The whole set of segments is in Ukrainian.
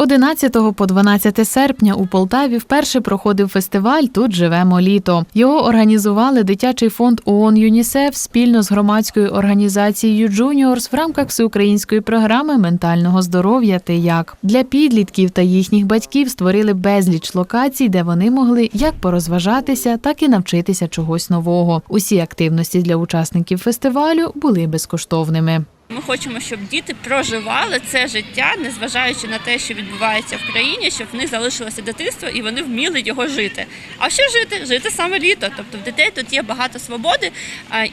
11 по 12 серпня у Полтаві вперше проходив фестиваль Тут живемо літо. Його організували дитячий фонд ООН ЮНІСЕФ спільно з громадською організацією Juniors в рамках всеукраїнської програми ментального здоров'я «Ти як для підлітків та їхніх батьків створили безліч локацій, де вони могли як порозважатися, так і навчитися чогось нового. Усі активності для учасників фестивалю були безкоштовними. Ми хочемо, щоб діти проживали це життя, незважаючи на те, що відбувається в країні, щоб в них залишилося дитинство і вони вміли його жити. А що жити? Жити саме літо. Тобто в дітей тут є багато свободи.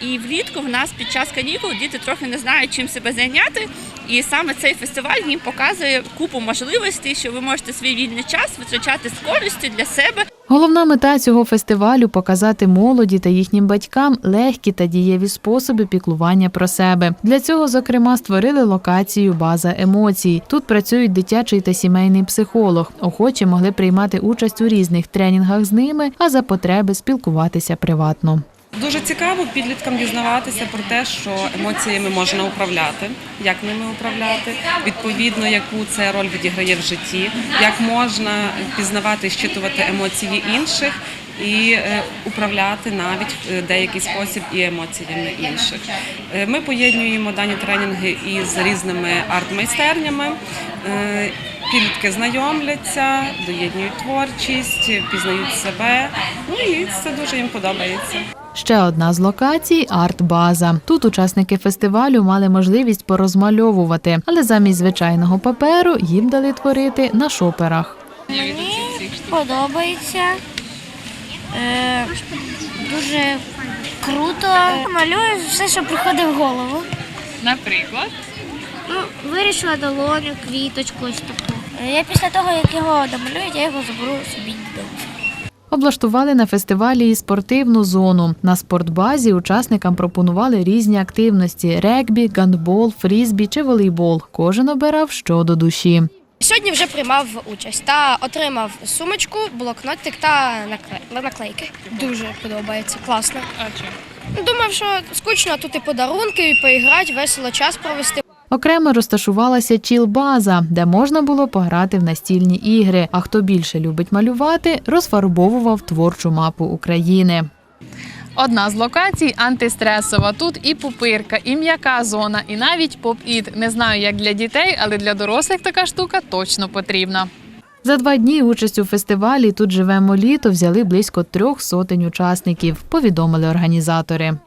І влітку в нас під час канікул діти трохи не знають, чим себе зайняти. І саме цей фестиваль їм показує купу можливостей, що ви можете свій вільний час витрачати з користю для себе. Головна мета цього фестивалю показати молоді та їхнім батькам легкі та дієві способи піклування про себе. Для цього, зокрема, створили локацію База емоцій. Тут працюють дитячий та сімейний психолог. Охочі могли приймати участь у різних тренінгах з ними, а за потреби спілкуватися приватно. Дуже цікаво підліткам дізнаватися про те, що емоціями можна управляти, як ними управляти, відповідно, яку це роль відіграє в житті, як можна пізнавати і щитувати емоції інших і е, управляти навіть в деякий спосіб і емоціями інших. Е, Ми поєднуємо дані тренінги із різними арт-майстернями. Підлітки знайомляться, доєднують творчість, пізнають себе. Ну і це дуже їм подобається. Ще одна з локацій арт-база. Тут учасники фестивалю мали можливість порозмальовувати, але замість звичайного паперу їм дали творити на шоперах. Мені подобається. Е, дуже круто. Малюю все, що приходить в голову. Наприклад. Ну, вирішила долоню, квіточку ось таку. Я після того, як його домалюють, я його заберу собі додому. Облаштували на фестивалі і спортивну зону. На спортбазі учасникам пропонували різні активності: регбі, гандбол, фрізбі чи волейбол. Кожен обирав що до душі. Сьогодні вже приймав участь та отримав сумочку, блокнотик та наклейки. Дуже подобається, класно. Думав, що скучно тут і подарунки, і поіграти, весело час провести. Окремо розташувалася чіл-база, де можна було пограти в настільні ігри. А хто більше любить малювати, розфарбовував творчу мапу України. Одна з локацій антистресова. Тут і пупирка, і м'яка зона, і навіть поп-іт. Не знаю, як для дітей, але для дорослих така штука точно потрібна. За два дні участь у фестивалі Тут живемо літо взяли близько трьох сотень учасників, повідомили організатори.